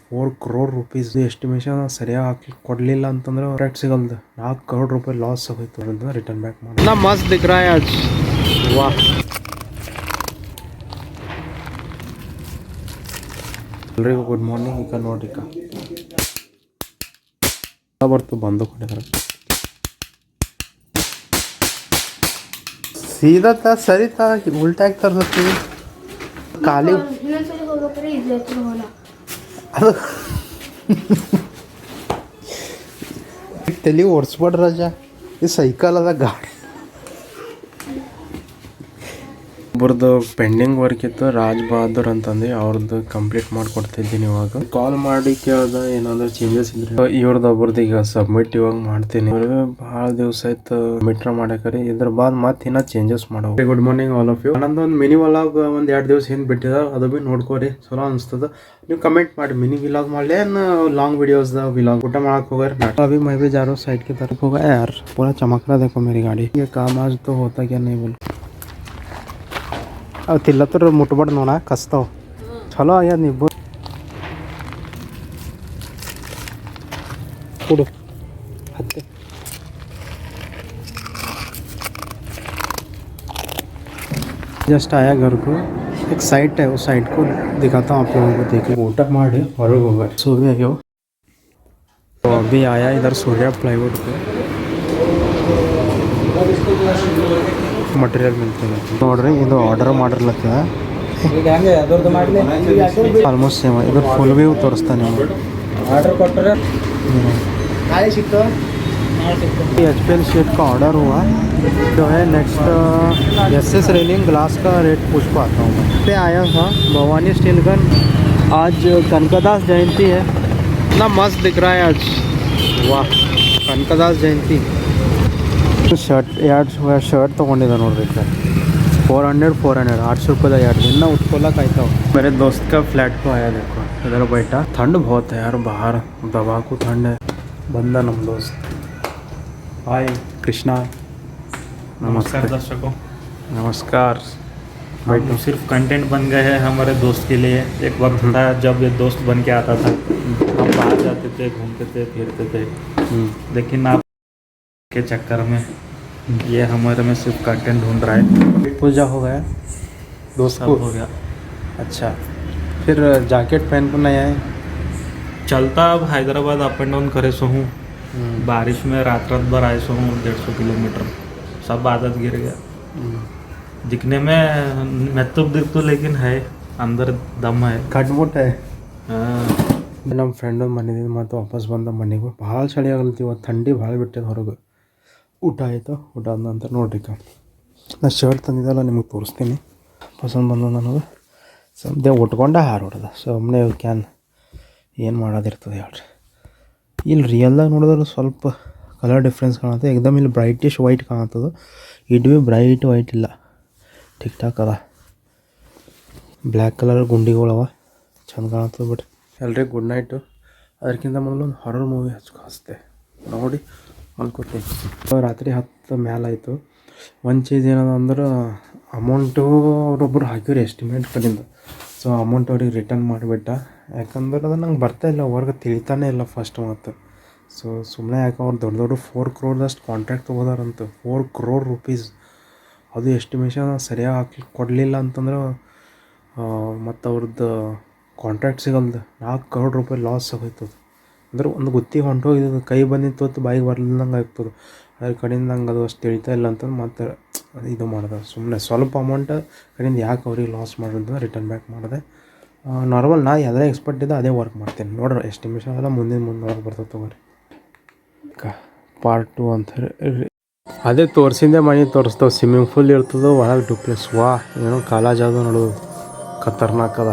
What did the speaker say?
Four crore rupees estimation ಸರಿಯಾಗಿ ಹಾಕಿ ಕೊಡಲಿಲ್ಲ ಅಂತಂದ್ರೆ ರೇಟ್ ಸಿಗಲ್ದು. ನಾಲ್ಕು ಕರೋಡ್ ರೂಪಾಯಿ ಲಾಸ್ ಆಗೋಯ್ತು ಅಂತಂದ್ರೆ ರಿಟರ್ನ್ ಬ್ಯಾಕ್ ಮಾಡಿ. ನಾ ಮಸ್ತ್ ದಿಗ್ರಾಯ ಎಲ್ರಿಗೂ ಗುಡ್ ಮಾರ್ನಿಂಗ್ ಈಗ ನೋಡಿ ಬರ್ತು ಬಂದು ಕೊಟ್ಟಿದ್ದಾರೆ ಸೀದಾ ತಾ ಸರಿ ತಾ ಉಲ್ಟಾಗಿ ತರ್ಸತ್ತೀವಿ ಖಾಲಿ ಅದು ತಲೆ ಓಡಿಸ್ಬೇಡ್ರಿ ರಾಜ ಈ ಸೈಕಲ್ ಅದ ಗಾಡಿ ಒಬ್ರದ್ದು ಪೆಂಡಿಂಗ್ ವರ್ಕ್ ಇತ್ತು ರಾಜ್ ಬಹದ್ದೂರ್ ಅಂತಂದು ಅವ್ರದ್ದು ಕಂಪ್ಲೀಟ್ ಮಾಡ್ಕೊಡ್ತಿದ್ದೀನಿ ಇವಾಗ ಕಾಲ್ ಮಾಡಿ ಕೇಳ್ದ ಏನಾದ್ರು ಚೇಂಜಸ್ ಇದ್ರೆ ಇವ್ರದ್ದು ಒಬ್ರದ್ದು ಈಗ ಸಬ್ಮಿಟ್ ಇವಾಗ ಮಾಡ್ತೀನಿ ಇವ್ರಿಗೆ ಭಾಳ ದಿವಸ ಆಯ್ತು ಮಿಟ್ರ ಮಾಡಕರಿ ಇದ್ರ ಬಾದ್ ಮತ್ತೆ ಇನ್ನ ಚೇಂಜಸ್ ಮಾಡೋ good morning all of you ನಂದು ಒಂದು ಮಿನಿ ವ್ಲಾಗ್ ಒಂದ್ ಎರಡು ದಿವಸ ಹಿಂದ್ ಬಿಟ್ಟಿದ ಅದು ಬಿ ನೋಡ್ಕೋರಿ ಚಲೋ ಅನಿಸ್ತದ ನೀವು ಕಮೆಂಟ್ ಮಾಡಿ ಮಿನಿ ವಿಲಾಗ್ ಮಾಡಲಿ ಏನು लॉन्ग वीडियोस दा व्लॉग ऊटा मारक होगा अभी मैं भी जा रहा हूँ साइड की तरफ होगा यार पूरा चमक रहा देखो मेरी गाड़ी ये काम आज तो होता क्या नहीं बोल ಅವು ತಿಲ್ಲತ್ರ ಮುಟ್ಬಾರ್ದು ನೋಡ ಕಸ್ತಾವ ಚಲೋ ಆಗ್ಯದ ನೀವು ಕೊಡು ಹತ್ತೆ जस्ट आया घर को एक साइट है उस साइट को दिखाता हूँ आप लोगों को देखिए ऊटा ಮಾಡಿ ಹೊರಗೆ ಹೋಗ ಸುಬಿ ಆಗ್ಯಾವ तो अभी आया इधर सूर्या प्लाईवुड पे ಮಟೀರಿಯಲ್ ಮಿಲ್ತದೆ ನೋಡ್ರಿ ಇದು ಆರ್ಡರ್ ಮಾಡಿರ್ಲತ್ತ ಆಲ್ಮೋಸ್ಟ್ ಸೇಮ್ ಇದು ಫುಲ್ ವ್ಯೂ ತೋರಿಸ್ತಾನೆ ನಿಮ್ಗೆ ಆರ್ಡರ್ ಕೊಟ್ಟರೆ एच पी एल शीट का ऑर्डर हुआ जो है next S S railing glass का रेट पूछ को आता हूँ मैं पे आया था भवानी स्टील गन आज कनकदास जयंती है इतना मस्त दिख रहा है आज वाह कनकदास जयंती ಶರ್ಟ್ ಎರಡು ಶರ್ಟ್ ತೊಗೊಂಡಿದ್ದೆ ನೋಡ್ರಿ ಫೋರ್ ಹಂಡ್ರೆಡ್ ಫೋರ್ ಹಂಡ್ರೆಡ್ आठ सौ रुपये ಎರಡು दिन उठकोलक आयता मेरे दोस्त का फ्लैट को आया देखो इधर बैठा ठंड बहुत है यार बाहर दवा को ठंड है बंदा नम दोस्त हाय कृष्णा नमस्कार नमस्कार दर्शकों नमस्कार हम सिर्फ कंटेंट बन गए हैं हमारे दोस्त के लिए एक वक्त था जब ये दोस्त बन के आता था हम बाहर जाते थे घूमते थे फिरते थे हम्म, लेकिन आप के चक्कर में ये हमारे में सिर्फ कंटेंट ढूंढ रहा है पूजा हो गया दोस्त सब को हो गया अच्छा फिर जैकेट पहन कर नहीं आए चलता अब हैदराबाद अप एंड डाउन करे सो हूँ बारिश में रात रात भर आए सो हूँ डेढ़ सौ किलोमीटर सब आदत गिर गया हम्म, दिखने में मैं तो दिख तो लेकिन है अंदर दम है ಕಟ್ಬಿಟ್ಟೆ हाँ, ನಮ್ಮ ಫ್ರೆಂಡ್ ಮನೆದಿಂದ ಮತ್ತೆ ವಾಪಸ್ ಬಂದ ಮನೆಗೆ ಭಾಳ ಚಳಿ ಆಗಲ್ತಿ ಇವತ್ತು ಥಂಡಿ ಭಾಳ ಬಿಟ್ಟಿದೆ ಹೊರಗೆ ಊಟ ಆಯಿತು? ಊಟ ಆದ ನಂತರ ನೋಡ್ರಿ ಕ ನಾ ಶರ್ಟ್ ತಂದಿದ್ದಲ್ಲ ನಿಮಗೆ ತೋರಿಸ್ತೀನಿ. ಪಸಂದ್ ಬಂದ ನನಗೆ. ಸದ್ಯ ಉಟ್ಕೊಂಡ ಹಾರು ಹೊಡೆದ. ಸುಮ್ಮನೆ ಕ್ಯಾನ್ ಏನು ಮಾಡೋದಿರ್ತದೆ ಹೇಳ್ರಿ. ಇಲ್ಲಿ ರಿಯಲ್ದಾಗ ನೋಡಿದ್ರೆ ಸ್ವಲ್ಪ ಕಲರ್ ಡಿಫ್ರೆನ್ಸ್ ಕಾಣುತ್ತೆ. ಏಕ್ದಮ್ ಇಲ್ಲಿ ಬ್ರೈಟಿಶ್ ವೈಟ್ ಕಾಣತ್ತದ. ಇಟ್ ಬಿ ಬ್ರೈಟ್ ವೈಟ್ ಇಲ್ಲ. ಟಿಕ್ ಟಾಕ್ ಅದ ಬ್ಲ್ಯಾಕ್ ಕಲರ್ ಗುಂಡಿಗಳವ ಚಂದ ಕಾಣುತ್ತದೆ ಬಟ್ ಎಲ್ರಿಗೂ ಗುಡ್ ನೈಟು ಅದಕ್ಕಿಂತ ಮೊದಲು ಒಂದು ಹಾರರ್ ಮೂವಿ ಹಚ್ಕೋ ಹಚ್ತೆ ನೋಡಿ. ಮಲ್ಕೋತೀನಿ ರಾತ್ರಿ ಹತ್ತು ಮ್ಯಾಲಾಯಿತು ಒಂದು ಚೀಸ್ ಏನದ ಅಂದ್ರೆ ಅಮೌಂಟು ಅವರೊಬ್ಬರು ಹಾಕಿವ್ರಿ ಎಸ್ಟಿಮೇಟ್ ಕಡೆಯಿಂದ ಸೊ ಅಮೌಂಟ್ ಅವ್ರಿಗೆ ರಿಟರ್ನ್ ಮಾಡಿಬಿಟ್ಟ. ಯಾಕಂದ್ರೆ ಅದು ನಂಗೆ ಇಲ್ಲ, ಹೊರ್ಗೆ ತಿಳಿತಾನೆ ಇಲ್ಲ ಫಸ್ಟ್ ಮತ್ತು ಸೊ ಸುಮ್ಮನೆ ಯಾಕೆ ಅವ್ರು ದೊಡ್ಡ ದೊಡ್ಡ ಫೋರ್ ಕ್ರೋರ್ದಷ್ಟು ಕಾಂಟ್ರಾಕ್ಟ್ ತೊಗೋದಾರಂತ. ಫೋರ್ ಕ್ರೋರ್ ರುಪೀಸ್ ಅದು ಎಸ್ಟಿಮೇಷನ್ ಸರಿಯಾಗಿ ಹಾಕಿ ಕೊಡಲಿಲ್ಲ ಅಂತಂದ್ರೆ ಮತ್ತು ಅವ್ರದ್ದು ಕಾಂಟ್ರಾಕ್ಟ್ ಸಿಗಲ್ದು ನಾಲ್ಕು ಕರೋಡ್ ರೂಪಾಯಿ ಲಾಸ್ ಆಗೋಯ್ತದ ಅಂದ್ರೆ ಒಂದು ಗುತ್ತಿ ಹೊಂಟೋಗಿದ್ದು ಕೈ ಬಂದಿತ್ತು ಹೊತ್ತು ಬಾಯಿಗೆ ಬರ್ಲಿಲ್ಲಂಗೆ ಆಗ್ತದೆ. ಅದ್ರ ಕಡೆಯಿಂದ ನಂಗೆ ಅದು ಅಷ್ಟು ತಿಳಿತಾ ಇಲ್ಲ ಅಂತಂದು ಮತ್ತೆ ಇದು ಮಾಡಿದೆ. ಸುಮ್ಮನೆ ಸ್ವಲ್ಪ ಅಮೌಂಟ್ ಕಡೆಯಿಂದ ಯಾಕೆ ಅವ್ರಿಗೆ ಲಾಸ್ ಮಾಡೋದು ರಿಟರ್ನ್ ಬ್ಯಾಕ್ ಮಾಡಿದೆ. ನಾರ್ಮಲ್ ನಾ ಯಾವುದೇ ಎಕ್ಸ್ಪರ್ಟ್ ಇದ್ದ ಅದೇ ವರ್ಕ್ ಮಾಡ್ತೀನಿ. ನೋಡ್ರಿ ಎಸ್ಟಿಮೇಷನ್ ಎಲ್ಲ ಮುಂದಿನ ಮುಂದೆ ಒಳಗೆ ಬರ್ತದೆ ತೊಗೊರಿ. ಪಾರ್ಟ್ ಟು ಅಂತ ಹೇಳಿ. ಅದೇ ತೋರಿಸಿಂದೆ ಮನೆ ತೋರಿಸ್ತಾವೆ. ಸ್ವಿಮ್ಮಿಂಗ್ ಫುಲ್ ಇರ್ತದೆ, ಒಳಗೆ ಡುಪ್ಲೆಸ್ ವಾ, ಏನೋ ಕಾಲೇಜ್ ಅದು ನೋಡೋದು. ಖತರ್ನಾಕ್ ಅದ.